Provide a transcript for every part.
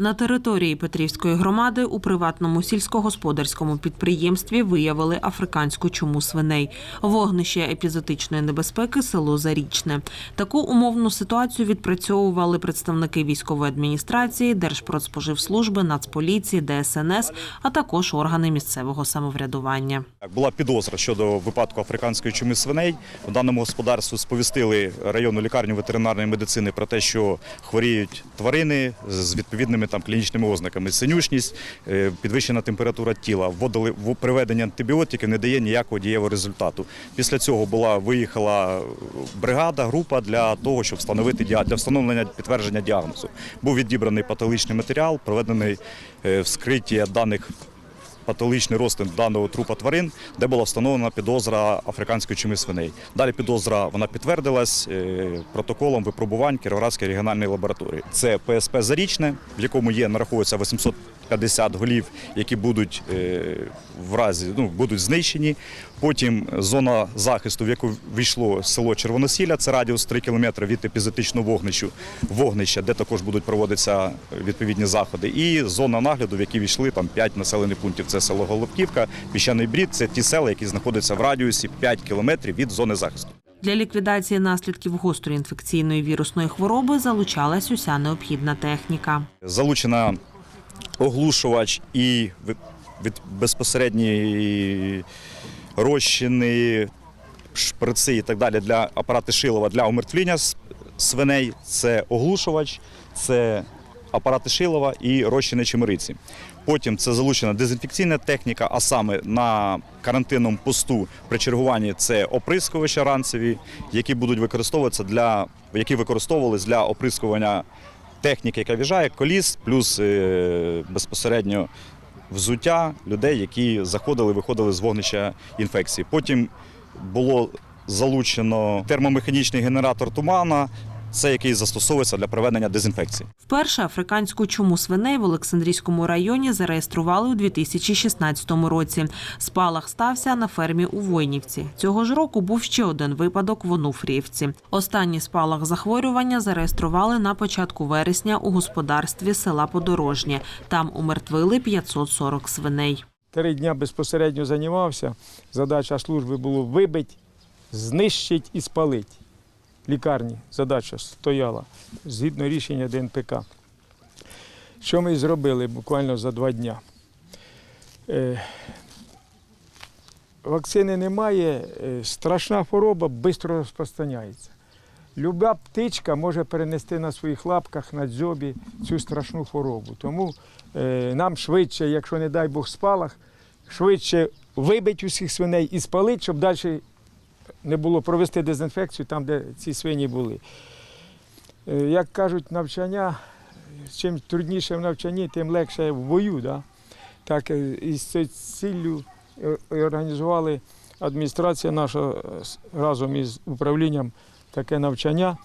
На території Петрівської громади у приватному сільськогосподарському підприємстві виявили африканську чуму свиней. Вогнище епізотичної небезпеки село Зарічне. Таку умовну ситуацію відпрацьовували представники військової адміністрації, Держпродспоживслужби, Нацполіції, ДСНС, а також органи місцевого самоврядування. Була підозра щодо випадку африканської чуми свиней. В даному господарству сповістили районну лікарню ветеринарної медицини про те, що хворіють тварини з відповідними там клінічними ознаками. Синюшність, е, підвищена температура тіла. Вводили в приведення антибіотиків не дає ніякого дієвого результату. Після цього була виїхала бригада, група для того, щоб встановити для встановлення підтвердження діагнозу. Був відібраний патологічний матеріал, проведений е, вскриття даних патологічний розтин даного трупа тварин, де була встановлена підозра африканської чуми свиней. Далі підозра вона підтвердилась е, протоколом випробувань Кіровоградської регіональної лабораторії. Це ПСП Зарічне, в якому є нараховується 850 голів, які будуть е, в разі ну, будуть знищені. Потім зона захисту, в яку війшло село Червоносілля, це радіус 3 км від епізотичного вогнищу, вогнища, де також будуть проводитися відповідні заходи. І зона нагляду, в які війшли там 5 населених пунктів. Це село Голубківка, Піщаний Брід. Це ті села, які знаходяться в радіусі 5 кілометрів від зони захисту. Для ліквідації наслідків гострої інфекційної вірусної хвороби залучалась уся необхідна техніка. Залучена оглушувач і від безпосередні розчини, шприци і так далі для апарати Шилова для умертвління свиней. Це оглушувач, це апарати Шилова і розчини чимериці. Потім це залучена дезінфекційна техніка, а саме на карантинному посту при чергуванні це оприскувачі ранцеві, які будуть використовуватися для які використовувались для оприскування техніки, яка в'їжджає, коліс, плюс е, безпосередньо взуття людей, які заходили, виходили з вогнища інфекції. Потім було залучено термомеханічний генератор тумана, це який застосовується для проведення дезінфекції. Вперше африканську чуму свиней в Олександрійському районі зареєстрували у 2016 році. Спалах стався на фермі у Войнівці. Цього ж року був ще один випадок в Онуфріївці. Останній спалах захворювання зареєстрували на початку вересня у господарстві села Подорожнє. Там умертвили 540 свиней. Три дня безпосередньо займався. Задача служби було вибити, знищити і спалити. Лікарні задача стояла згідно рішення ДНПК. Що ми зробили буквально за два дня? Е, вакцини немає, е, страшна хвороба швидко розпространяється. Люба птичка може перенести на своїх лапках, на дзьобі цю страшну хворобу. Тому е, нам швидше, якщо не дай Бог спалах, швидше вибити усіх свиней і спалити, щоб далі не було провести дезінфекцію там, де ці свині були. Е, Як кажуть, навчання, чим трудніше в навчанні, тим легше в бою. Да? Так е, і з ціллю е, організували адміністрація наша разом із управлінням таке навчання.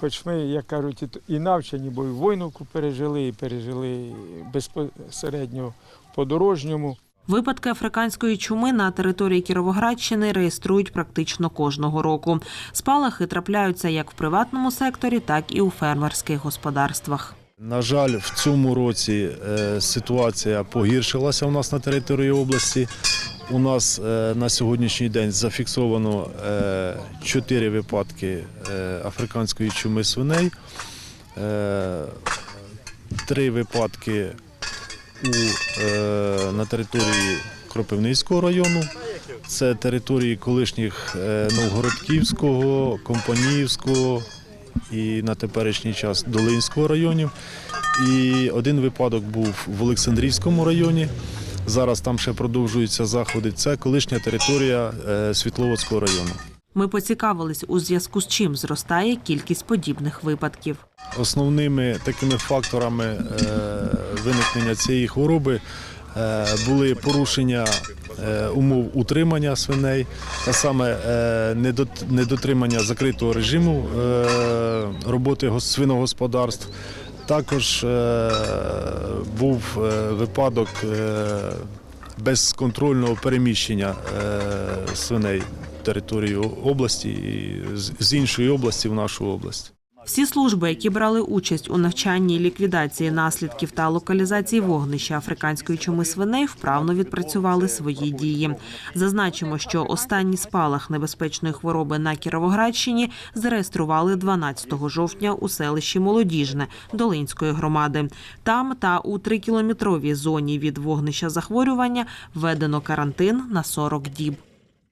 Хоч ми, як кажуть, і навчені, бо і войнуку пережили, і пережили безпосередньо подорожньому. Випадки африканської чуми на території Кіровоградщини реєструють практично кожного року. Спалахи трапляються як в приватному секторі, так і у фермерських господарствах. На жаль, в цьому році е, ситуація погіршилася у нас на території області. У нас е, на сьогоднішній день зафіксовано е, чотири випадки африканської чуми свиней, три випадки у, е, на території Кропивницького району. Це території колишніх е, Новгородківського, Компаніївського і на теперішній час Долинського районів. І один випадок був в Олександрівському районі. Зараз там ще продовжуються заходи. Це колишня територія е, Світловодського району. Ми поцікавились, у зв'язку з чим зростає кількість подібних випадків. Основними такими факторами е, виникнення цієї хвороби е, були порушення е, умов утримання свиней, та саме недотримання закритого режиму роботи гос- свиногосподарств. Також був випадок безконтрольного переміщення свиней територію області і з- іншої області в нашу область. Всі служби, які брали участь у навчанні ліквідації наслідків та локалізації вогнища африканської чуми свиней, вправно відпрацювали свої дії. Зазначимо, що останній спалах небезпечної хвороби на Кіровоградщині зареєстрували 12 жовтня у селищі Молодіжне Долинської громади. Там та у трикілометровій зоні від вогнища захворювання введено карантин на 40 діб.